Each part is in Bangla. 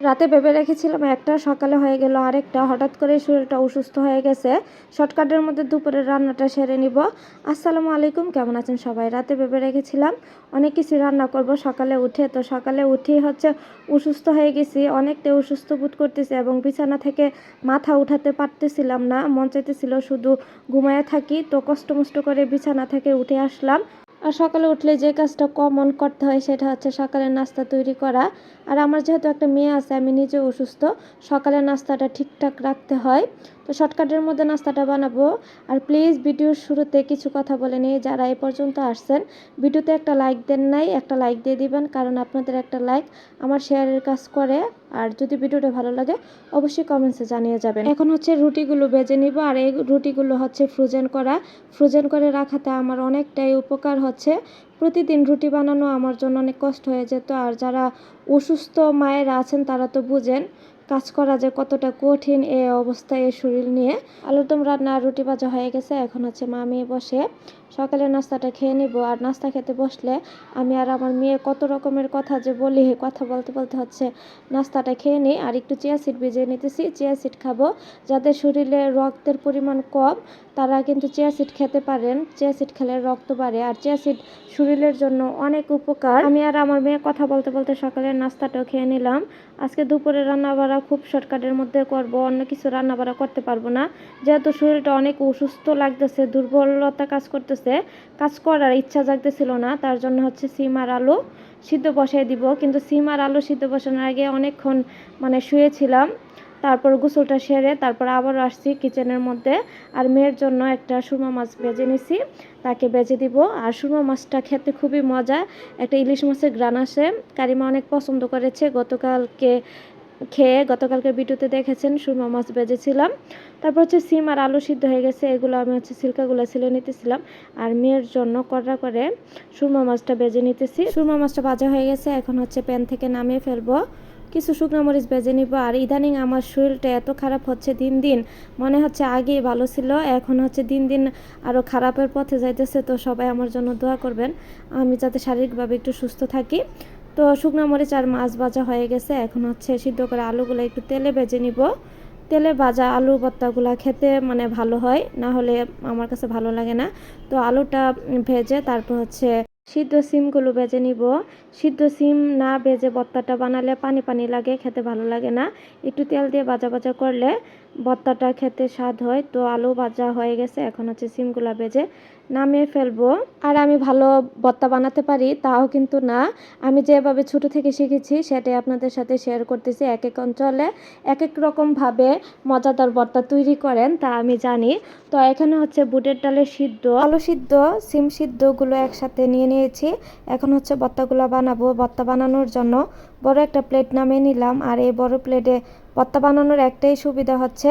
রাতে ভেবে রেখেছিলাম, একটা সকালে হয়ে গেল, আরেকটা। হঠাৎ করে শরীরটা অসুস্থ হয়ে গেছে। শর্টকাটের মধ্যে দুপুরের রান্নাটা সেরে নিব। আসসালামু আলাইকুম, কেমন আছেন সবাই? রাতে ভেবে রেখেছিলাম, অনেক কিছু রান্না করব সকালে উঠে। তো সকালে উঠেই হচ্ছে অসুস্থ হয়ে গেছি, অনেকটা অসুস্থ বোধ করতেছি এবং বিছানা থেকে মাথা উঠাতে পারতেছিলাম না, মন চাইতেছিল শুধু ঘুমায় থাকি। তো কষ্ট মষ্ট করে বিছানা থেকে উঠে আসলাম। আর সকালে উঠলে যে কাজটা কমন করতে হয় সেটা হচ্ছে সকালের নাস্তা তৈরি করা। আর আমার যেহেতু একটা মেয়ে আছে, আমি নিজে অসুস্থ সকালের নাস্তাটা ঠিকঠাক রাখতে হয়। তো শর্টকাটের মধ্যে নাস্তাটা বানাবো। আর প্লিজ ভিডিওর শুরুতে কিছু কথা বলে নিই, যারা এই পর্যন্ত আসছেন। ভিডিওতে একটা লাইক দেন নাই, একটা লাইক দিয়ে দিবেন, কারণ আপনাদের একটা লাইক আমার শেয়ারের কাজ করে। আর যদি ভিডিওটা ভালো লাগে, অবশ্যই কমেন্টসে জানিয়ে যাবেন। এখন হচ্ছে রুটিগুলো বেজে নিব, আর এই রুটিগুলো হচ্ছে ফ্রোজেন করা। ফ্রোজেন করে রাখাতে আমার অনেকটাই উপকার হচ্ছে। প্রতিদিন রুটি বানানো আমার জন্য অনেক কষ্ট হয়ে যেত, আর যারা অসুস্থ মায়েরা আছেন তারা তো বুঝেন কাজ করা যে কতটা কঠিন এই অবস্থায় এই শরীর নিয়ে। আলুর দম রান্না রুটি ভাজা হয়ে গেছে, এখন হচ্ছে মা মেয়ে বসে। সকালের নাস্তাটা খেয়ে নিব, আর নাস্তা খেতে বসলে আমি আর আমার মেয়ে কত রকমের কথা যে বলি, কথা বলতে বলতে হচ্ছে নাস্তাটা খেয়ে নিই। আর একটু চিয়া সিড ভিজিয়ে নিতেছি, চিয়া সিড খাব। যাদের শরীরে রক্তের পরিমাণ কম, তারা কিন্তু চিয়া সিড খেতে পারেন। চিয়া সিড খেলে রক্ত বাড়ে, আর চিয়া সিড শরীরের জন্য অনেক উপকার। আমি আর আমার মেয়ে কথা বলতে বলতে সকালের নাস্তাটাও খেয়ে নিলাম। আজকে দুপুরে রান্না বাড়া খুব শর্টকাটের মধ্যে করব, অন্য কিছু রান্না বাড়া করতে পারব না। যেহেতু শরীরটা অনেক অসুস্থ লাগতেছে, দুর্বলতা কাজ করতেছে, কাজ করার ইচ্ছা জাগতেছিল না, তার জন্য হচ্ছে সিম আর আলু সিদ্ধ বসাই দিব। কিন্তু সিম আর আলু সিদ্ধ বসানোর আগে অনেকক্ষণ মানে শুয়েছিলাম, তারপর গোসলটা সেরে তারপর আবারও আসছি কিচেনের মধ্যে। আর মেয়ের জন্য একটা সুরমা মাছ ভেজে নিছি, তাকে বেজে দিব। আর সুরমা মাছটা খেতে খুবই মজা, একটা ইলিশ মাছের গ্রান আসে কারিমা অনেক পছন্দ করেছে, গতকালকে খেয়ে গতকালকে ভিডিওতে দেখেছেন, সুরমা মাছ বেজেছিলাম। তারপর হচ্ছে সিম আর আলু সিদ্ধ হয়ে গেছে, এগুলো আমি হচ্ছে সিল্কাগুলো ছিলে নিতেছিলাম। আর মেয়ের জন্য কড়া করে সুরমা মাছটা বেজে নিতেছি। সুরমা মাছটা ভাজা হয়ে গেছে, এখন হচ্ছে প্যান থেকে নামিয়ে ফেলব। কিছু শুকনো মরিচ বেজে নিব, আর ইদানিং আমার শরীরটা এত খারাপ হচ্ছে দিন দিন, মনে হচ্ছে আগে ভালো ছিল, এখন হচ্ছে দিন দিন আরও খারাপের পথে যাইতেছে, তো সবাই আমার জন্য দোয়া করবেন। আমি যাতে শারীরিকভাবে একটু সুস্থ থাকি। তো শুকনো মরিচ আর মাছ ভাজা হয়ে গেছে। এখন হচ্ছে সিদ্ধ করে আলুগুলো একটু তেলে ভেজে নিব। তেলে ভাজা আলু ভর্তাগুলো খেতে মানে ভালো হয়, না হলে আমার কাছে ভালো লাগে না। তো আলুটা ভেজে তারপর হচ্ছে সিদ্ধ সিমগুলো ভেজে নিব। সিদ্ধ সিম না ভেজে ভর্তাটা বানালে পানি পানি লাগে, খেতে ভালো লাগে না। একটু তেল দিয়ে ভাজা ভাজা করলে ভর্তাটা খেতে স্বাদ হয়। তো আলু ভাজা হয়ে গেছে, এখন হচ্ছে সিমগুলো ভেজে নামিয়ে ফেলব। আর আমি ভালো ভর্তা বানাতে পারি, তাও কিন্তু না। আমি যেভাবে ছোট থেকে শিখেছি, সেটাই আপনাদের সাথে শেয়ার করতেছি। এক এক অঞ্চলে এক এক রকমভাবে মজাদার ভর্তা তৈরি করেন, তা আমি জানি। তো এখানে হচ্ছে বুটের ডালের সিদ্ধ, আলু সিদ্ধ, সিম সিদ্ধগুলো একসাথে নিয়ে নিয়েছি। এখন হচ্ছে ভর্তাগুলো বানাবো। ভর্তা বানানোর জন্য বড় একটা প্লেট নামিয়ে নিলাম। আর এই বড় প্লেটে ভর্তা বানানোর একটাই সুবিধা হচ্ছে,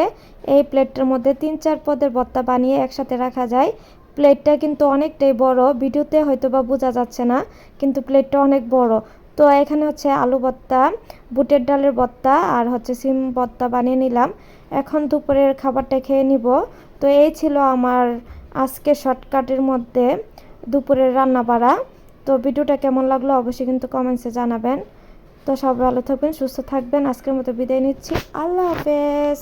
এই প্লেটটার মধ্যে তিন চার পদের ভর্তা বানিয়ে একসাথে রাখা যায়। প্লেটটা কিন্তু অনেকটাই বড়। ভিডিওতে হয়তো বা বোঝা যাচ্ছে না, কিন্তু প্লেটটা অনেক বড়। তো এখানে হচ্ছে আলু ভর্তা, বুটের ডালের ভর্তা আর হচ্ছে সিম ভর্তা বানিয়ে নিলাম। এখন দুপুরের খাবারটা খেয়ে নিব। তো এই ছিল আমার আজকে শর্টকাটের মধ্যে দুপুরের রান্না বাড়া তো ভিডিওটা কেমন লাগল অবশ্যই কিন্তু কমেন্টসে জানাবেন। তো সবাই ভালো থাকবেন, সুস্থ থাকবেন। আজকের মতো বিদায় নিচ্ছি। আল্লাহ হাফেজ।